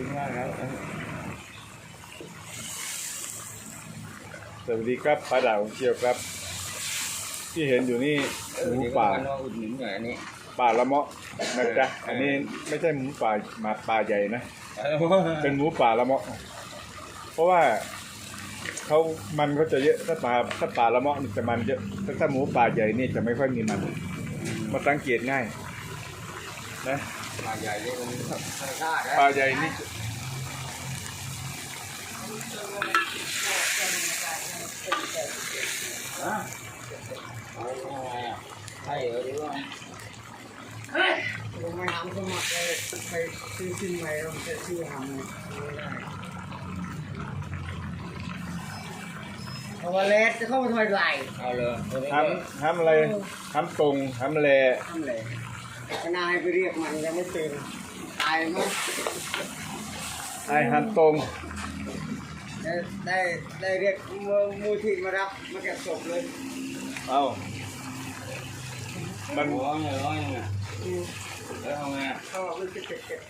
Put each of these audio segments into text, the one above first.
คุณมากครับสวัสดีครับป้าดาวเชียวครับ ที่เห็นอยู่นี่หมูป่าเดี๋ยวก็มอุดหนุนหน่อยอันนี้ป่าละเมาะนะจ๊ะเอออัอันนี้ไม่ใช่หมูป่าหมาป่าใหญ่นะ เป็นหมูป่าละเมาะ เพราะว่าเขามันเขาจะเยอะถ้าป่าถ้าป่าละเมาะนี่จะมันเยอะถ้าถ้าหมูป่าใหญ่นี่จะไม่ค่อยมีมันมาสังเกตง่าย นะปลาใหญ่นี่มันธรรมชาตินะป่าใหญ่นี่ฮะเอายังไงอะใช่เหรอหรือว่าลงมาทำสมัครเลยไปซื้อชิ้นใหม่เราจะชื่อทำเลยไม่ได้เพราะว่าเลสจะเข้ามาทำไหลเอาเลยตัวนี้ทำทำอะไรทำตรงทำแลทำเล ยก็นายไปเรียกมันยังไม่ตื่นตายมั้งไอ้ทำตรง ได้ได้ได้เรียกมูมูที่มารับมาเก็บศพเลยเอามันหัวเนี่ยร้อยยังไงอืมแล้วทำไงอะเขาบอกว่าจะเก็บเก็บ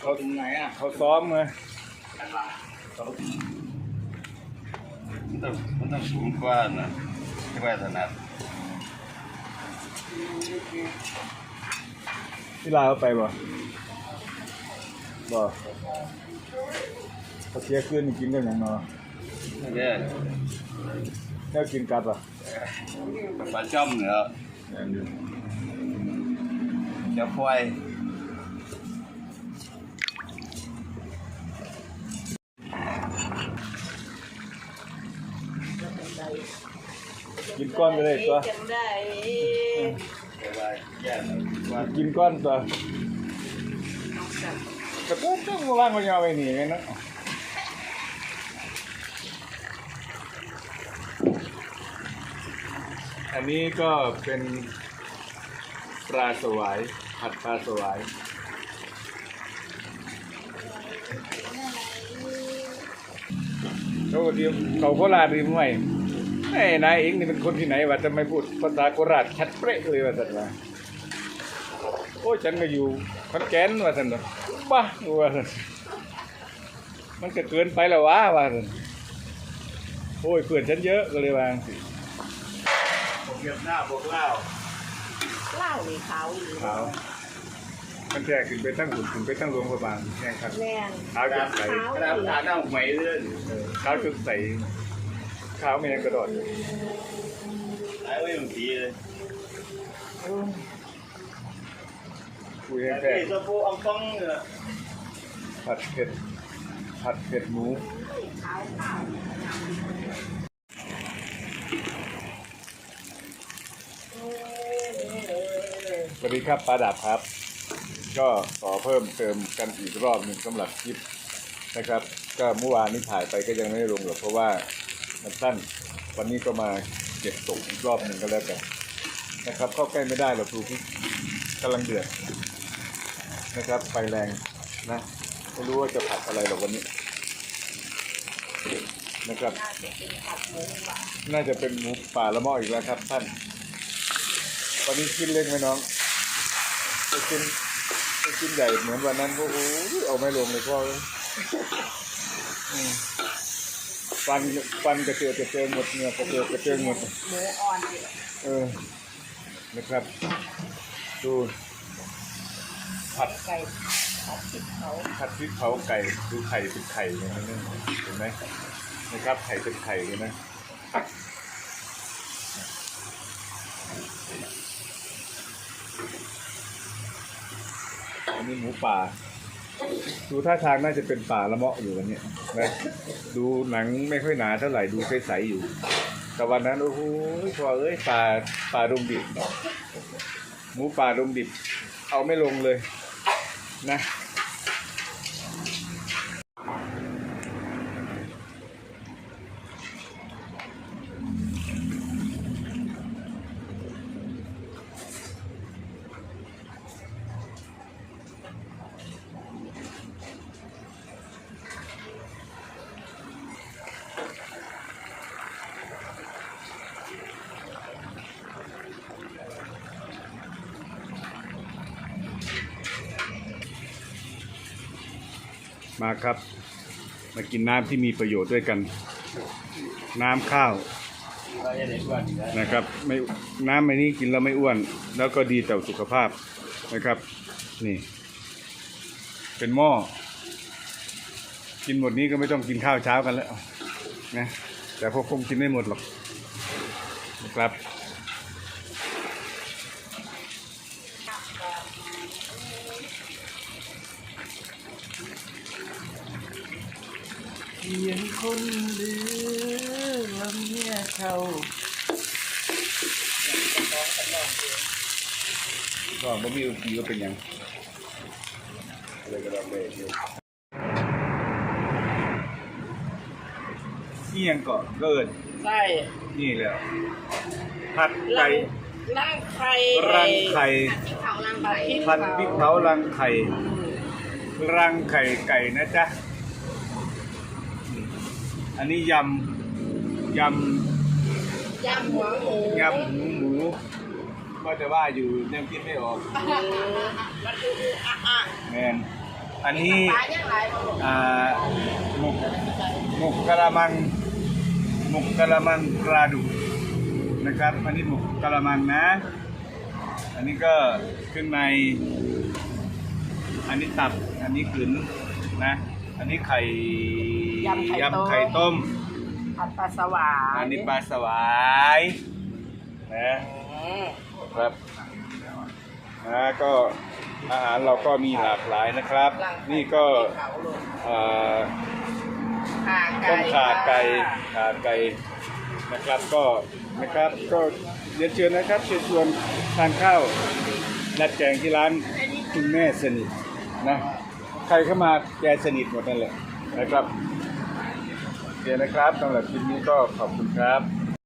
เขาถึงไหนอะเขาซ้อมไงมันต้องมันต้องสูงกว่านะที่ว่าถนัด ที่ลาเขาไปบ่บ่เขาเสียคืนนี่กินกันอย่างเนอเนี่ยแล้กินกัดป่ะปลาจ้อมเนี่ยจะควาย กินก้อนไปเลยตัวจำได้จะว่าแย่เลยว่ากินก้อนตัวแต่ก็ต้องว่างมันยาวไปหนีไงนะอันนี้ก็เป็นปลาสวายผัดปลาสวายเขาก็เดียวเขาโคราชดีมั้ย ไอ้นายเองนี่เป็นคนที่ไหนวะจะไม่พูดภาษาโคราชชัดเป๊ะเลยว่าสันว่าโอ้ยฉันก็อยู่ขอนแก่นว่าสันเนาะบ้าว่าสันมันก็เกินไปแล้ววะว่าสันโอ้ยเพื่อนฉันเยอะก็เลยวาจังสิผมเก็บหน้าพวกเล่าเล่าในเขาอยู่ขาวมันแท้ขึ้นไปตั้งหุ่นขึ้นไปตั้งโรงพยาบาลแน่ครับแม่นขาวจนใสกระดาษกาหน้าไหมเรื่อยเออขาวจนใส ขาวไม่ยังกระโดดไอ้ไว้บางทีเลยคุยให้แต่แท้ที่ตัวผู้อังป้องเนี่ยผัดเผ็ดผัดเผ็ดหมูสวัสดีครับปลาดาบครับ ก็ขอเพิ่มเติมกันอีกรอบหนึ่งสำหรับคลิปนะครับ ก็เมื่อวานนี้ถ่ายไปก็ยังไม่ได้ลงหรอกเพราะว่า มันสั้นวันนี้ก็มาเก็บตกอีกรอบหนึ่งก็แล้วกันนะครับ เข้าใกล้ไม่ได้หรอกครูพี่กำลังเดือดนะครับ ไฟแรงนะไม่รู้ว่าจะผัดอะไรหรอกวันนี้ นะครับ น่าจะเป็นหมูป่าละมาะอีกแล้วครับท่าน วันนี้กินเล็กไหมน้องกินกินใหญ่เหมือนวันนั้นโอ้โหเอาไม่ลงเลยพ่อเอ้ย ฟันฟันกระเจือกกระเจิงหมดเนี่ยกระเจือกกระเจิงหมดหมูอ่อนอยู่เออนะครับดูผัดไก่ผัดพริกเขาผัดพริกเผาไก่ดูไข่เป็นไข่เลยนะเนี่ยเห็นไหมนะครับไข่เป็นไข่เลยนะอันนี้หมูป่า ดูท่าทางน่าจะเป็นป่าละเมาะอยู่วันเนี้ยนะดูหนังไม่ค่อยหนาเท่าไหร่ดูใสๆอยู่ แต่วันนั้นโอ้โหพอเอ้ยป่าป่าดงดิบหมูป่าดงดิบ เอาไม่ลงเลยนะ มาครับ มากินน้ำที่มีประโยชน์ด้วยกัน น้ำข้าวนะครับไม่น้ำอันนี้กินแล้วไม่อ้วน แล้วก็ดีต่อสุขภาพนะครับ นี่ เป็นหม้อกินหมดนี้ก็ไม่ต้องกินข้าวเช้ากันแล้วนะแต่พวกคงกินไม่หมดหรอกนะครับ พียงคนลืมลำเมียเขาก็บ่มีอุปก็เป็นหยังอะไรก็ได้เลยนี่ยังเกาะเกิดใช่นี่แหละผัดไก่ร่างไข่รังไข่ที่เขาร่างไข่ผัดพริกเผารังไข่รังไข่ไก่นะจ๊ะอืม อันนี้ยำยยำหัวหมูำยำหมูหมูก็จะว่าอยู่ยังคิดไม่ออกมันคืออะอะแมนอันนี้ปลาย่างไรมาบอกอ่าหมกหมกกะละมังหมกกะละมังปลาดุกนะครับอันนี้หมกกะละมังนะ อันนี้ก็เครื่องใน อันนี้ตับอันนี้ขืนนะ อันนี้ไข่ ยำไข่ต้มผัดปลาสวายอันนี้ปลาสวายนะอืมครับนะก็อาหารเราก็มีหลากหลายนะครับ นี่ก็เผาลงอ่าขาไก่ต้มขาไก่ขาไก่นะครับก็นะครับก็เรียนเชิญนะครับเชิญชวนทานข้าวนัดแจงที่ร้านคุณแม่สนิทนะใครเข้ามาแกสนิทหมดนั่นแหละนะครับโอ เคนะครับสำหรับคลิปนี้ก็ขอบคุณครับ